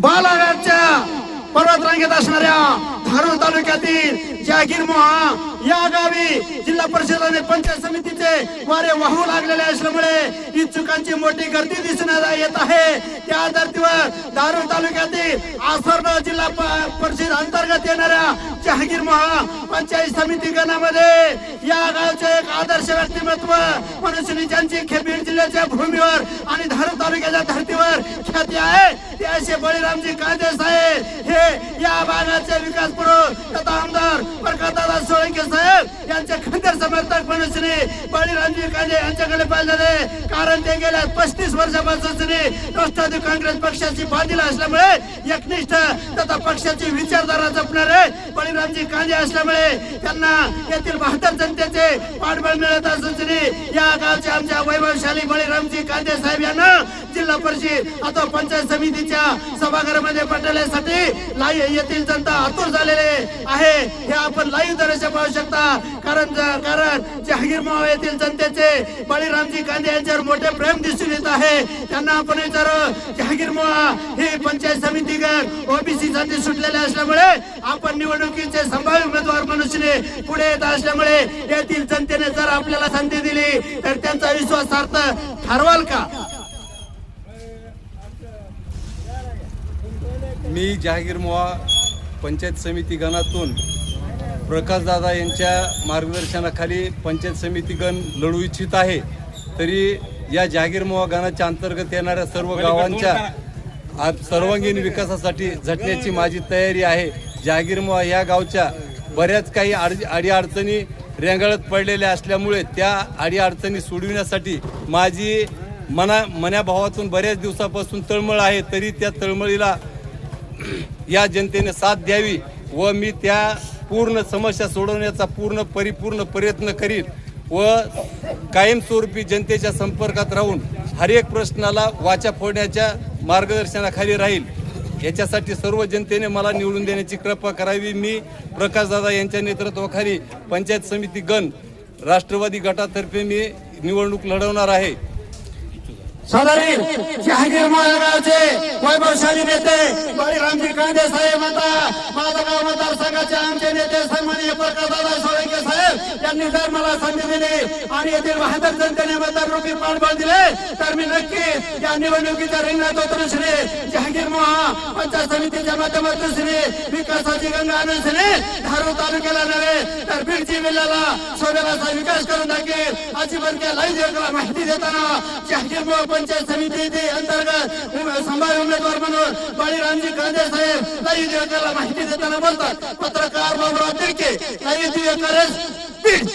बालाघाटच्या पर्वत रांगेत असणाऱ्या धारूर तालुक्यातील जागीर मोहा या गावी जिल्हा परिषद आणि पंचायत समितीचे वारे वाहू लागलेले असल्यामुळे इच्छुकांची मोठी गर्दी दिसण्यात येत आहे. त्या धर्तीवर धारूर तालुक्यातील आसर्ण जिल्हा परिषद अंतर्गत येणाऱ्या जहागीर महा पंचायत समिती गणामध्ये या गावचे एक आदर्श व्यक्तिमत्व मनुष्य ज्यांची खेबीड जिल्ह्याच्या भूमीवर आणि धारूर तालुक्याच्या धर्तीवर ख्याती आहे. ते असे बळीरामजी कांदे साहेब हे या भागाचे विकास पुरुष तथा आमदार प्रकाशदादा सोळंके साहेब यांचे खंदर समर्थक मनुष्यने बळीरामजी कांदे यांच्याकडे पाहिजे कारण ते गेल्या पस्तीस वर्षापासून राष्ट्रवादी काँग्रेस पक्षाची बांधील असल्यामुळे एकनिष्ठ तथा पक्षाची विचारधारा जपणारे बळीरामजी कांदे असल्यामुळे त्यांना येथील बहात्तर जनतेचे पाठबळ मिळत असून या गावचे आमच्या वैभवशाली बळीरामजी कांदे साहेब यांना जिल्हा परिषद आता पंचायत समितीचे समितीच्या सभागृहामध्ये पटवण्यासाठी लाईव्ह येथील जनता आतुर झालेले आहे. हे आपण लाईव्ह दर्शन पाहू शकता. कारण कारण जहागीर माव येथील जनतेचे बळीरामजी गांधी यांच्यावर मोठे प्रेम दिसून येत आहे. त्यांना आपण विचारू जहागीर मोहा ही पंचायत समिती गण ओबीसी जाती सुटलेले असल्यामुळे आपण निवडणुकीचे संभाव्य उमेदवार मनुष्यने पुढे येत असल्यामुळे येथील जनतेने जर आपल्याला संधी दिली तर त्यांचा विश्वासार्थ ठरवाल का? मी जहागीर मोहा पंचायत समिती गणातून प्रकाशदादा यांच्या मार्गदर्शनाखाली पंचायत समिती गण लढू इच्छित आहे. तरी या जहागीर मोहा गणाच्या अंतर्गत येणाऱ्या सर्व गावांच्या आज सर्वांगीण विकासासाठी झटण्याची माझी तयारी आहे. जहागीर मोहा या गावच्या बऱ्याच काही अडी अडीअडचणी रेंगाळत पडलेल्या असल्यामुळे त्या अडीअडचणी सोडविण्यासाठी माझी मना मनाभावातून बऱ्याच दिवसापासून तळमळ आहे तरी त्या तळमळीला या जनतेने साथ द्यावी व मी त्या पूर्ण समस्या सोडवण्याचा पूर्ण परिपूर्ण प्रयत्न करीन व कायमस्वरूपी जनतेच्या संपर्कात राहून हर एक प्रश्नाला वाचा फोडण्याच्या मार्गदर्शनाखाली राहील. याच्यासाठी सर्व जनतेने मला निवडून देण्याची कृपा करावी. मी प्रकाशदादा यांच्या नेतृत्वाखाली पंचायत समिती गण राष्ट्रवादी गटातर्फे मी निवडणूक लढवणार आहे. सदरी जहांगीर गावचे वैभवशाली नेते बळीरामजी कांदे साहेब आता माझा गाव मतदारसंघाचे आमचे नेते सन्माननीय प्रकाशदादा सोळंके साहेब यांनी जर मला संधी दिली आणि येथील बहात्तर जनतेने मतदार रूपी पाठबळ दिले तर मी नक्की या निवडणुकीच्या रिंगणात उतरून श्री जहागीर मोहा पंचायत समितीच्या माध्यमातून श्री विकासाची गंगा आणून श्री धारूर तालुक्याला नव्हे तर बीड जिल्ह्याला सोन्याचा विकास करून दाखवेल अशी बनक्या लाईव्ह माहिती देताना जहांगीर पंचायत समिती अंतर्गत उमे- संभाव्य उमेदवार म्हणून बळीरामजी कांदे साहेब लाईव्ह दिवकाला माहिती देताना बोलतात. पत्रकार बाबुराव तिडके लाईव्ह दिवकारच बीड.